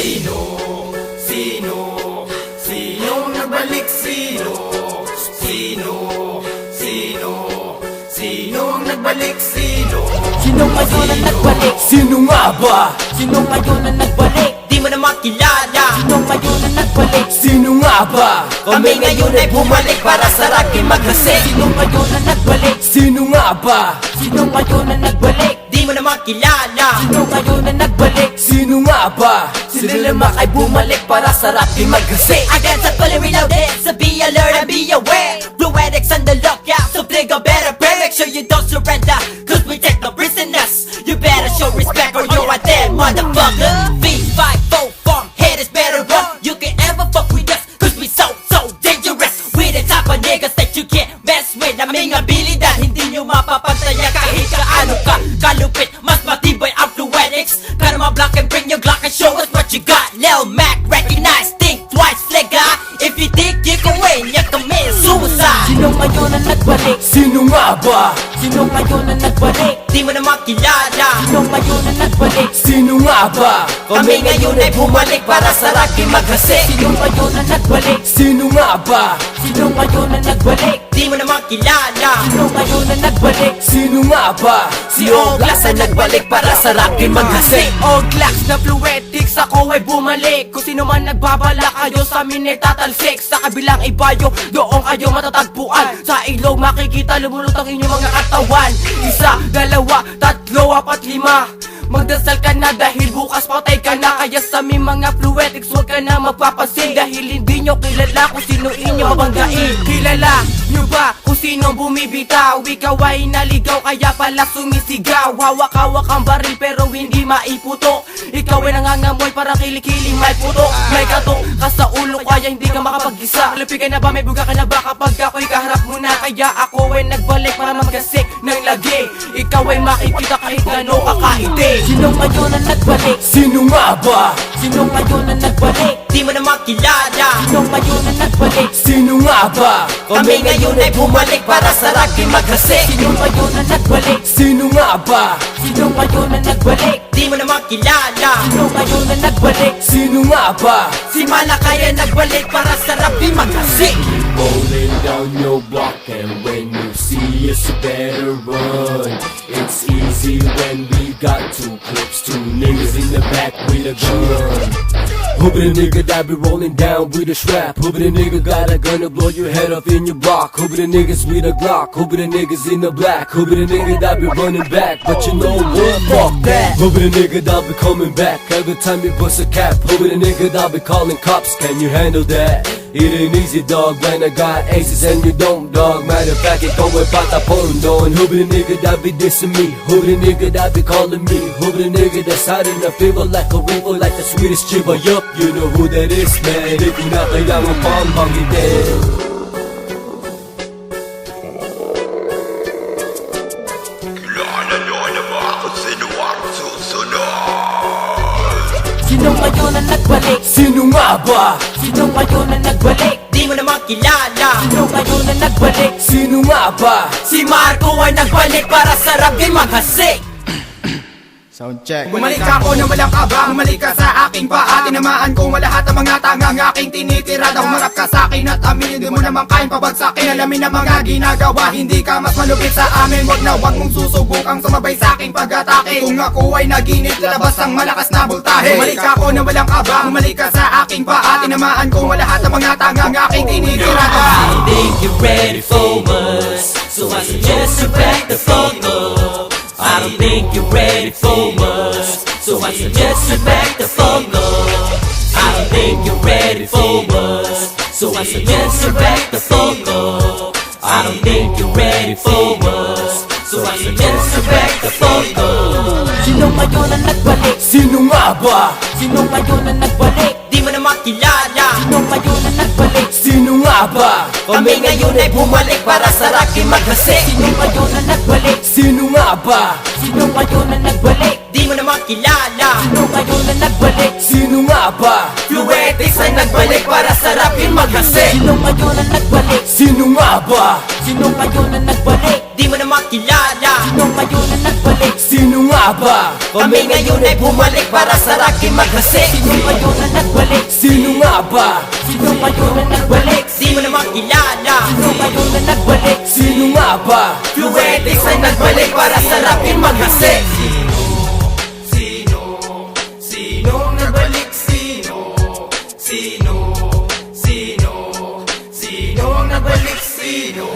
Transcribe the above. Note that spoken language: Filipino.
Sino? Sino? Sinong nagbalik? Sino? Sino? Sino? Sinong nagbalik? Sino? Sino ngayon ang nagbalik? Sino nga ba? Sino ngayon ang nagbalik? Di mo na makilala Sino ngayon ang nagbalik? Sino nga ba? Kami ngayon ay bumalik para sa rugby maghasi Sino ngayon ang nagbalik? Sino nga ba? Sino ngayon ang nagbalik? Di mo na makilala Sino ngayon ang nagbalik? Sino nga ba? Sila lamak ay bumalik para sa rugby maghasi Against the fully reloaded So be alert and be aware. Fluidics on the lookout So think of better prayer Make sure you don't surrender Lil Mac recognize Think twice flega If you think you can win You commit suicide Sino ngayon ang nagbalik? Sino nga ba? Sino ngayon ang nagbalik? Di mo na makilala Sino ngayon ang nagbalik? Sino nga ba? Kami ngayon ay bumalik para sa rugby maghasi Sino ngayon ang nagbalik? Sino nga ba? Sino ngayon ang nagbalik? Di mo na makilala. Sino ngayon ang nagbalik? Sino nga ba? Si Oglas ay nagbalik para sa rugby maghasi Oglax na fluetics ako ay bumalik. Kung sino man nagbabala kayo sa amin ay tatalsik Sa kabilang ibayo, doon kayo matatagpuan. Sa ilog makikita lumulot ang inyong mga katawan. Isa, dalawa, tatlo, apat, lima. Magdasal ka na dahil bukas patay ka na. Kaya sa aming mga fluetics huwag ka na magpapansin. Dahil hindi nyo kilala kung sino inyo mabanggain. Kilala nyo ba kung sino bumibitaw? Ikaw ay naligaw kaya pala sumisigaw. Hawak-hawak ang baril pero hindi maiputo. Ikaw ay nangangamoy para kilikiling may puto. May kato ka sa ulo kaya hindi ka makapag-isa. Lupi ka na ba may buga ka na ba? Kapag ako'y kaharap mo na Kaya ako ay nagbalik para magasik ng lagi. Ikaw ay makikita kahit gano'n kakaiti. Sino ngayon ang nagbalik? Sino nga ba? Sino ngayon ang nagbalik? Di mo na makilala Sino ngayon ang nagbalik? Sino nga ba? Kami ngayon ay bumalik para sa rugby maghasi Sino ngayon ang nagbalik? Sino nga ba? Sino ngayon ang nagbalik? Di mo na makilala Sino ngayon ang nagbalik? Sino nga ba? Si Malakay ay nagbalik para sa rugby maghasi Rolling down your block and when you see us you better run It's easy when we got two clips, two niggas in the back with a gun Who be the nigga that be rolling down with a strap? Who be the nigga got a gun to blow your head off in your block? Who be the niggas with a Glock? Who be the niggas in the black? Who be the nigga that be running back? But you know what? Fuck that Who be the nigga that be coming back every time you bust a cap? Who be the nigga that be calling cops? Can you handle that? It ain't easy dog when I got aces and you don't dog Matter of fact, ikaw ay patapon doon Who be the nigga that be dissing me? Who be the nigga that be calling me? Who be the nigga that's hiding a fever like a river Like the sweetest chiba? Yup, you know who that is man Di ko na kailangan pang banggitin Kilala-lala ba ako sino ang susunod? Sino ngayon ang nagbalik? Sino nga ba? Sino ngayon ang nagbalik? Di mo na makilala Sino ngayon ang nagbalik? Sino nga ba? Si Marco ay nagbalik para sa rugby maghasi Sound check. Bumalik ako na walang kaba Bumalik ka sa aking paa. Tinamaan ko lahat ang mga tangang aking tinitirada Humarap ka sa akin at aminin Di mo naman kain pabagsakin. Alamin ang mga ginagawa Hindi ka mas malupit sa amin. Wag na wag mong susubukang sumabay sa aking pag-atake. Kung ako ay naginip Lalabas ang malakas na bultahe. Bumalik ako na walang kaba Bumalik ka sa aking paa. Tinamaan ko lahat ang mga tangang aking tinitirada think you're ready for us. So I suggest you back the fuck up I don't think you're ready for us So I suggest you back the fuck up I don't think you're ready for us So I suggest you back the fuck up I don't think you're ready for us So I suggest you back the fuck up Sino ngayon ang nagbalik? Sino nga ba? Sino ngayon ang nagbalik? Di mo na makilala Sino ngayon ang nagbalik? Sino nga ba? Kami ngayon ay bumalik para sa rugby maghasi Sino ngayon ang nagbalik? Sino nga ba? Sino ngayon ang nagbalik? Di mo na makilala Sino ngayon ang nagbalik? Sino nga ba? Fluetics ay nagbalik para sarapin maghasik Sino ngayon ang nagbalik? Sino nga ba? Sino ngayon ang nagbalik? Di mo na makilala Sino ngayon ang nagbalik? Sino nga ba? Kami ngayon ay bumalik para sa raking maghasik Sino ngayon ang nagbalik? Sino nga ba? Sino ngayon ang nagbalik? Di mo na makilala Sino ngayon ang nagbalik? Sino nga ba? Fluetics ay nagbalik sarap yung maghasik Sino, sino, sino nabalik? Sino? Sino, sino, sino nabalik? Sino?